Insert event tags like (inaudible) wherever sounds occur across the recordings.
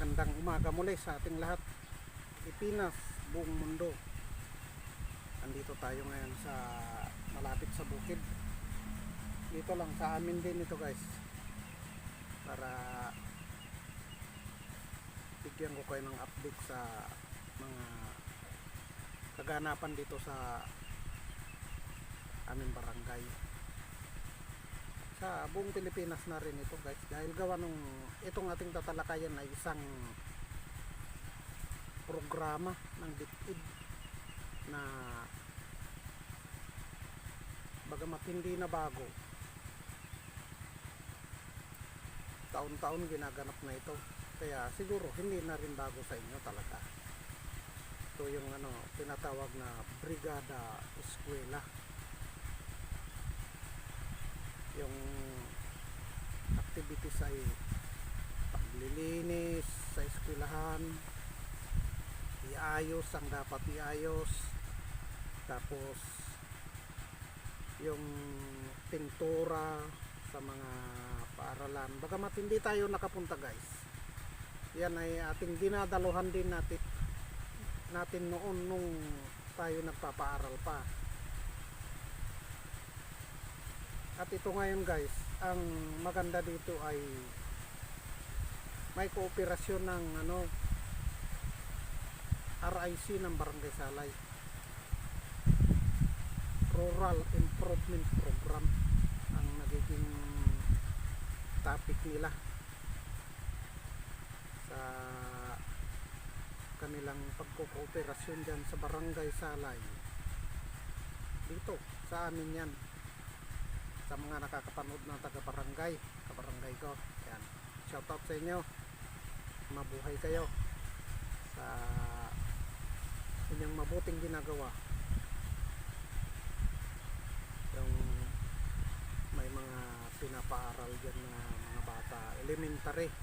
magandang umaga muli sa ating lahat. Pilipinas, buong mundo. Andito tayo ngayon sa malapit sa bukid. Dito lang sa amin din ito guys. Para bigyan ko kayo ng update sa mga kaganapan dito sa aming barangay sa buong Pilipinas na rin ito guys. Dahil gawa nung itong ating tatalakayan ay isang programa ng DepEd na bagamat hindi na bago taon-taon ginaganap na ito. Kaya siguro hindi na rin bago sa inyo talaga. Ito yung ano tinatawag na Brigada Eskwela yung activities ay paglilinis sa eskwelahan. Iayos ang dapat iayos. Tapos yung pintura sa mga paaralan. Bagamat hindi tayo nakapunta guys. Yan ay ating dinadaluhan din natin natin noon nung tayo nagpapaaral pa At ito ngayon guys, ang maganda dito ay may kooperasyon ng ano RIC ng Barangay Salay. Rural Improvement Program ang nagiging topic nila sa kanilang pagkukooperasyon dyan sa Barangay Salay. Dito, sa amin yan sa mga nakakapanood ng taga barangay kabarangay ko. Yan shout out sa inyo. Mabuhay kayo sa inyong mabuting ginagawa. Yung may mga pinapaaral dyan na mga bata elementary.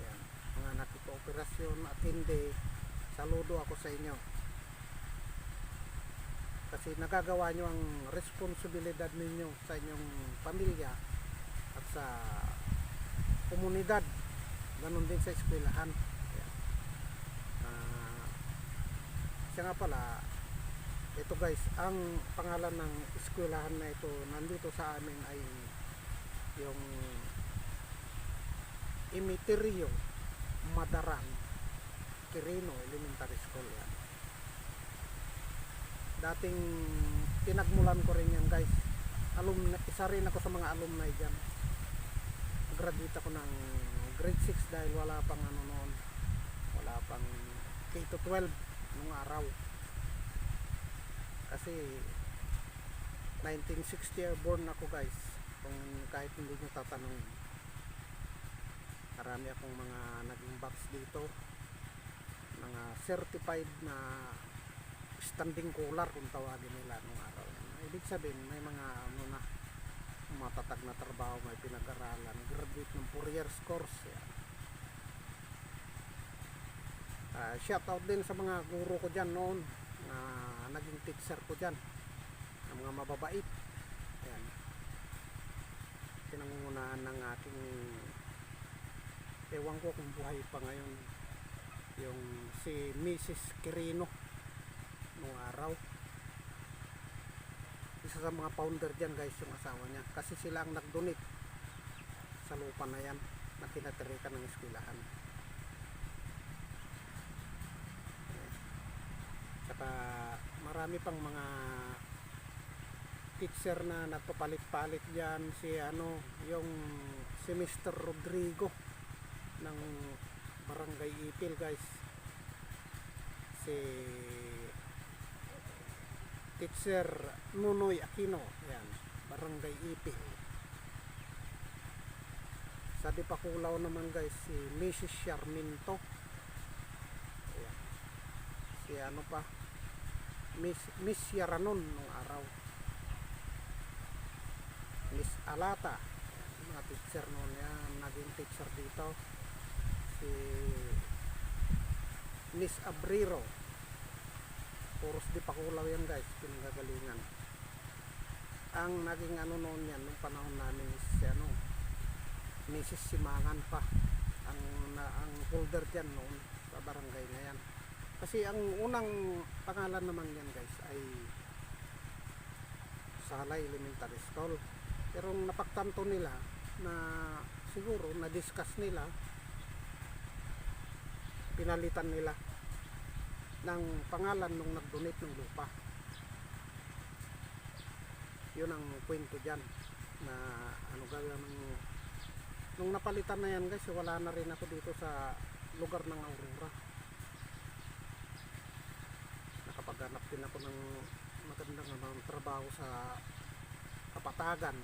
Yan mga nakikooperasyon at hindi saludo ako sa inyo kasi nagagawa nyo ang responsibilidad ninyo sa inyong pamilya at sa komunidad ganon din sa eskwelahan. Ah, siya nga pala ito guys ang pangalan ng eskwelahan na ito nandito sa amin ay yung Imiterio Madaran Quirino Elementary School yan dating pinagmulan ko rin yan guys. Alumni, isa rin ako sa mga alumni dyan. Graduate ako ng grade 6 dahil wala pang ano noon. Wala pang K to 12 nung araw. Kasi 1960 year born ako guys. Kung kahit hindi nyo tatanungin. Marami akong mga naging box dito. Mga certified na standing collar kung tawagin nila nung araw ibig sabihin may mga ano na matatag na trabaho may pinag-aralan graduate ng 4 years course yan. Ah, shout out din sa mga guro ko dyan noon na naging teacher ko dyan na mga mababait yan pinangungunahan ng aking ewan ko kung buhay pa ngayon yung si Mrs. Quirino nung araw. Isa sa mga founder dyan guys yung asawa niya. Kasi sila ang nag-donate sa lupa na yan na tinatirikan ng eskwelahan. Saka marami pang mga teacher na nagpapalit-palit dyan. Si ano yung si Mr. Rodrigo ng Barangay Ipil guys. Si teacher Nunoy Aquino. Yan Barangay Ipil sa Dipakulaw naman guys si Mrs. Charminto. Ayan. si ano pa? Miss, Miss Yaranon nung araw. Miss Alata. Ayan, mga teacher noon yan naging teacher dito. Si Miss Abriro puros di pakulaw yan guys pinagagalingan ang naging ano noon yan nung panahon namin is si ano Mrs. Simangan pa ang folder dyan noon sa barangay na yan. Kasi ang unang pangalan naman yan guys ay Salay Elementary School. Pero ang napagtanto nila na siguro na-discuss nila pinalitan nila ng pangalan nung nag-donate ng lupa. Yun ang kwento dyan na ano gawin ng nung napalitan na yan guys wala na rin ako dito sa lugar ng Aurora. Nakapaghanap din ako ng magandang ano, trabaho sa Kapatagan.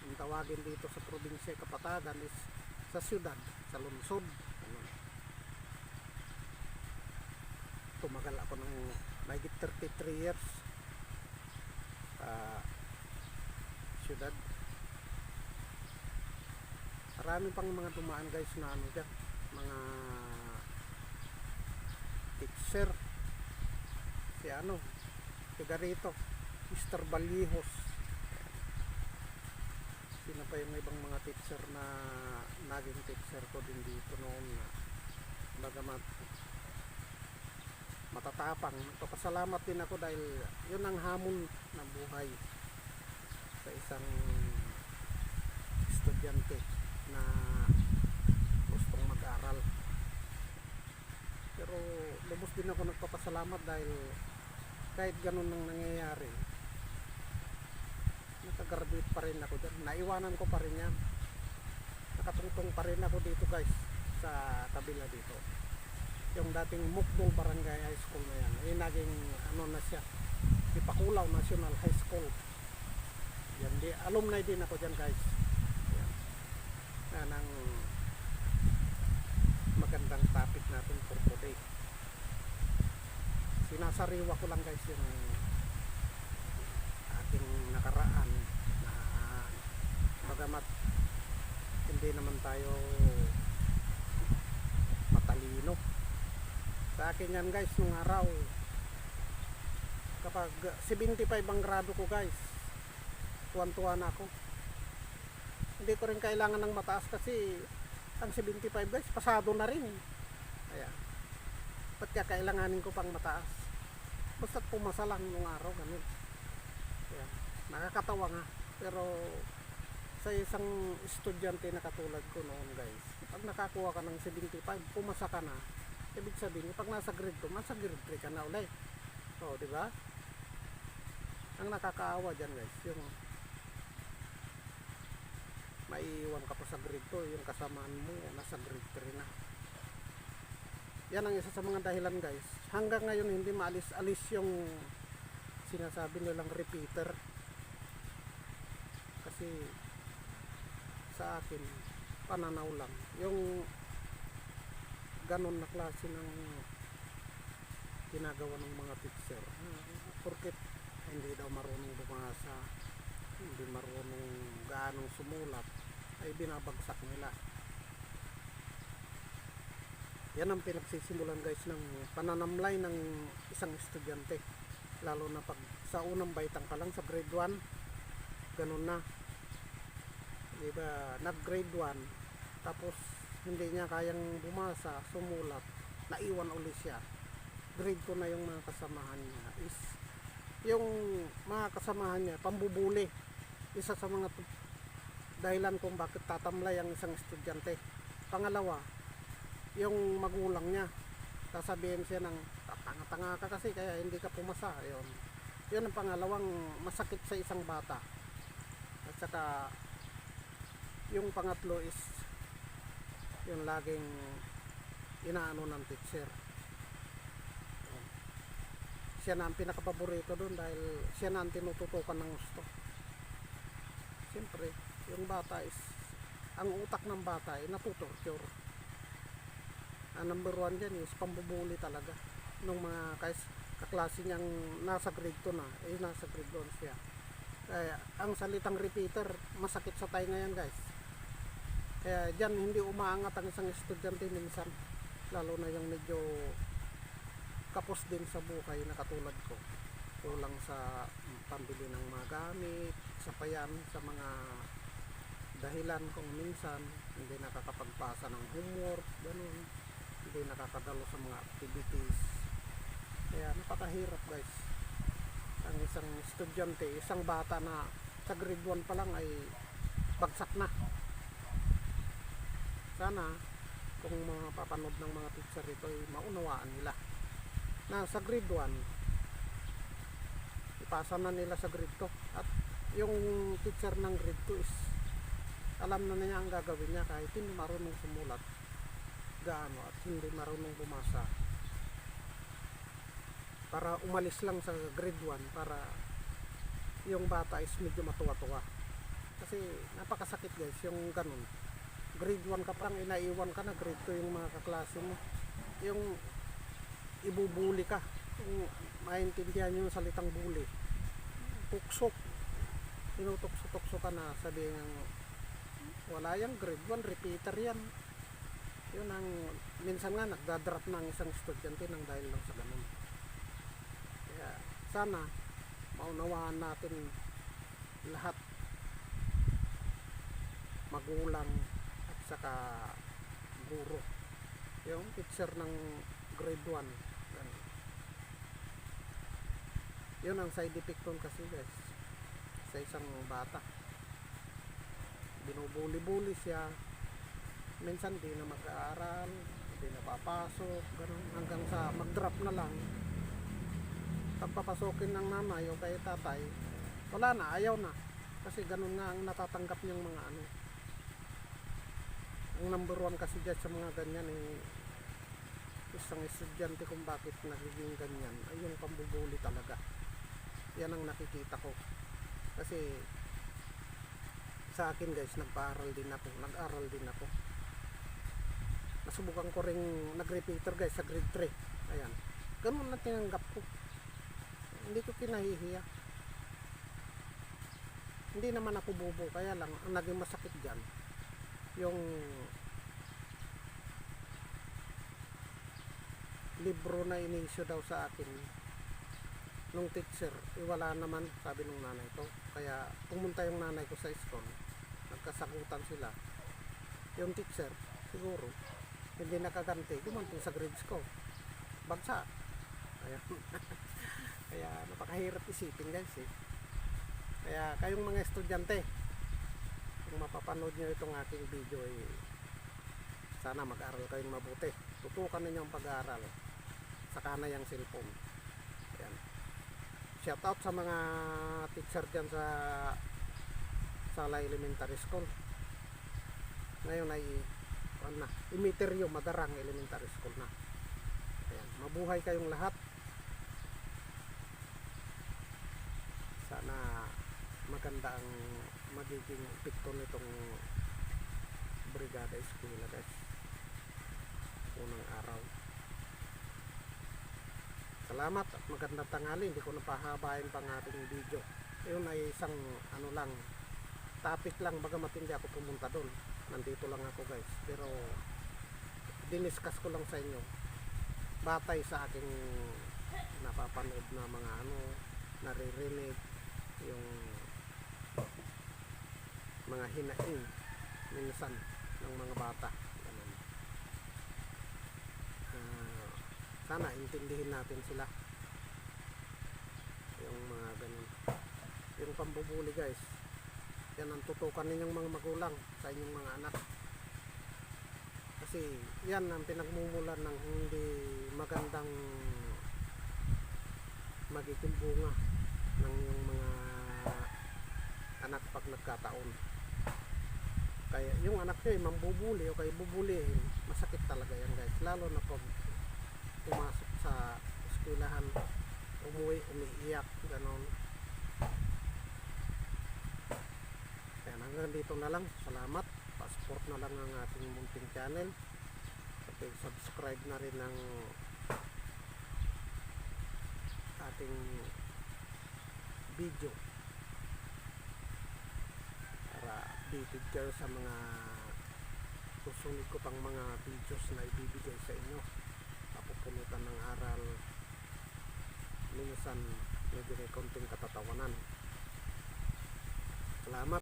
Ang tawagin dito sa probinsya Kapatagan is sa syudad sa lungsod ano. Tumagal ako ng mahigit 33 years. Sa syudad. Marami pang mga dumaan guys na ano dyan. Mga teacher. Si ano tiga rito Mr. Balihos sino pa yung ibang mga teacher na naging teacher ko din dito noon na bagamat matatapang. Nagpapasalamat din ako dahil yun ang hamon ng buhay sa isang estudyante na gustong mag-aral. Pero lubos din ako nagpapasalamat dahil kahit ganun nang nangyayari nakagraduate pa rin ako dyan. Naiwanan ko pa rin yan. Nakatungtong pa rin ako dito guys sa kabila dito yung dating Mukdong Barangay High School na yan ay naging ano na siya Ipakulaw National High School. Yan di alumni din ako dyan guys. Yan. Yan ang magandang topic natin for today. Sinasariwa ko lang guys yung ating nakaraan na bagamat hindi naman tayo sa akin yan guys nung araw. Kapag 75 ang grado ko guys tuwan-tuwa na ako. Hindi ko rin kailangan ng mataas kasi ang 75 guys pasado na rin. Kaya ba't kaya kailanganin ko pang mataas basta't pumasa lang nung araw ganun. Kaya nakakatawa nga. Pero sa isang estudyante na katulad ko noon guys pag nakakuha ka ng 75 pumasa ka na ibig sabihin pag nasa grade 2 nasa grade 3 ka na ulit. O di ba? Ang nakakaawa dyan guys yung maiiwan ka pa sa grade 2 yung kasamaan mo nasa grade 3 na. Yan ang isa sa mga dahilan guys. Hanggang ngayon hindi maalis-alis yung sinasabi nilang repeater. Kasi sa akin pananaw lang. Yung ganon na klase ng ginagawa ng mga teacher porket hindi daw marunong bumasa hindi marunong gaanong sumulat ay binabagsak nila. Yan ang pinagsisimulan guys ng pananamlay ng isang estudyante. Lalo na pag sa unang baitang pa lang sa grade 1 ganun na. Di ba? Nag grade 1 tapos hindi niya kayang bumasa sumulat naiwan ulit siya. Grade 2 na yung mga kasamahan niya. Is yung mga kasamahan niya pambubuli. Isa sa mga dahilan kung bakit tatamlay ang isang estudyante. Pangalawa yung magulang niya. Sasabihin siya ng tanga-tanga ka kasi kaya hindi ka pumasa. Yun. Yun ang pangalawang masakit sa isang bata. At saka yung pangatlo is yung laging inaano ng teacher. Siya na ang pinakapaborito doon dahil siya na ang tinututukan ng gusto. Siyempre yung bata is ang utak ng bata ay natutorture. Ang number one dyan is pambubuli talaga. Nung mga kais, kaklase niyang nasa grade 2 na eh nasa grade 1 siya. Kaya ang salitang repeater masakit sa tayo ngayon guys kaya dyan hindi umaangat ang isang estudyante minsan lalo na yung medyo kapos din sa buhay na katulad ko kulang sa pambili ng mga gamit sa payan sa mga dahilan kung minsan hindi nakakapagpasa ng homework ganun hindi nakakadalo sa mga activities. Kaya napakahirap guys. Ang isang estudyante, isang bata na sa grade 1 pa lang ay bagsak na. Sana kung mga papanood ng mga teacher ito ay maunawaan nila na sa grade 1 ipasa na nila sa grade 2 at yung teacher ng grade 2 is alam na niya ang gagawin niya kahit hindi marunong sumulat gaano at hindi marunong bumasa. Para umalis lang sa grade 1 para yung bata is medyo matuwa-tuwa. Kasi napakasakit guys yung ganun grade 1 ka parang inaiwan ka na grade 2 yung mga kaklase mo. Yung ibubuli ka yung maintindihan yung salitang bully tuksok tinutokso-tokso ka na sabihin ng wala yung grade 1 repeater yan. Yun ang minsan nga nagdadrop ng isang estudyante ng dahil lang sa ganun. Kaya sana maunawaan natin lahat. Magulang saka guro. Yung teacher ng grade 1 ganun. yun ang side effect nun kasi guys. Sa isang bata. Binubuli-buli siya. Minsan di na mag-aaral di na papasok ganun, hanggang sa mag-drop na lang. Pag papasokin ng nanay o kay tatay wala na, ayaw na. Kasi ganun nga ang natatanggap niyang mga ano ang number one kasi dyan sa mga ganyan eh, isang estudyante kung bakit nagiging ganyan ay yung pambubuli talaga. Yan ang nakikita ko. Kasi sa akin guys nagpa-aral din ako nag-aral din ako. Nasubukan ko ring nag-repeater guys sa grade 3 ayan. Ganun na tinanggap ko. Hindi ko kinahihiya. Hindi naman ako bobo kaya lang ang naging masakit dyan yung libro na inisyo daw sa akin nung teacher. Eh, wala naman sabi nung nanay ko. Kaya pumunta yung nanay ko sa school. Nagkasagutan sila. Yung teacher siguro hindi nakaganti. Gumanti sa grades ko. Bagsa. Kaya (laughs) kaya napakahirap isipin guys eh. Kaya kayong mga estudyante kung mapapanood nyo itong aking video eh, sana mag-aral kayong mabuti. Tutukan ninyo ang pag-aaral saka na yung cellphone. Ayan. shout out sa mga teacher dyan sa Sala Elementary School. Ngayon ay ano na, Imiterio Madarang Elementary School na. Ayan. mabuhay kayong lahat. Sana maganda ang magiging epekto nitong brigada eskwela guys. Unang araw. Salamat at magandang tanghali. Hindi ko napahabain pang ating video. Yun ay isang ano lang topic lang. Bagamat hindi ako pumunta doon. Nandito lang ako guys. Pero diniscuss ko lang sa inyo. Batay sa aking napapanood na mga ano naririnig. Yung mga hinaing minsan ng mga bata. Ganun. Ah, sana intindihin natin sila. Yung mga ganun. Yung pambubuli guys. Yan ang tutukan ninyong mga magulang sa inyong mga anak. Kasi yan ang pinagmumulan ng hindi magandang magiging bunga ng yung mga anak pag nagkataon kaya yung anak nyo ay mambubuli o kaya bubulihin masakit talaga yan guys. Lalo na pag pumasok sa eskwelahan umuwi umiiyak ganon. Kaya hanggang dito na lang. Salamat. Pa-support na lang ang ating munting channel. At subscribe na rin ng ating video para updated kayo sa mga susunod ko pang mga videos na ibibigay sa inyo. Kapupulutan ng aral. Minsan medyo may konting katatawanan. Salamat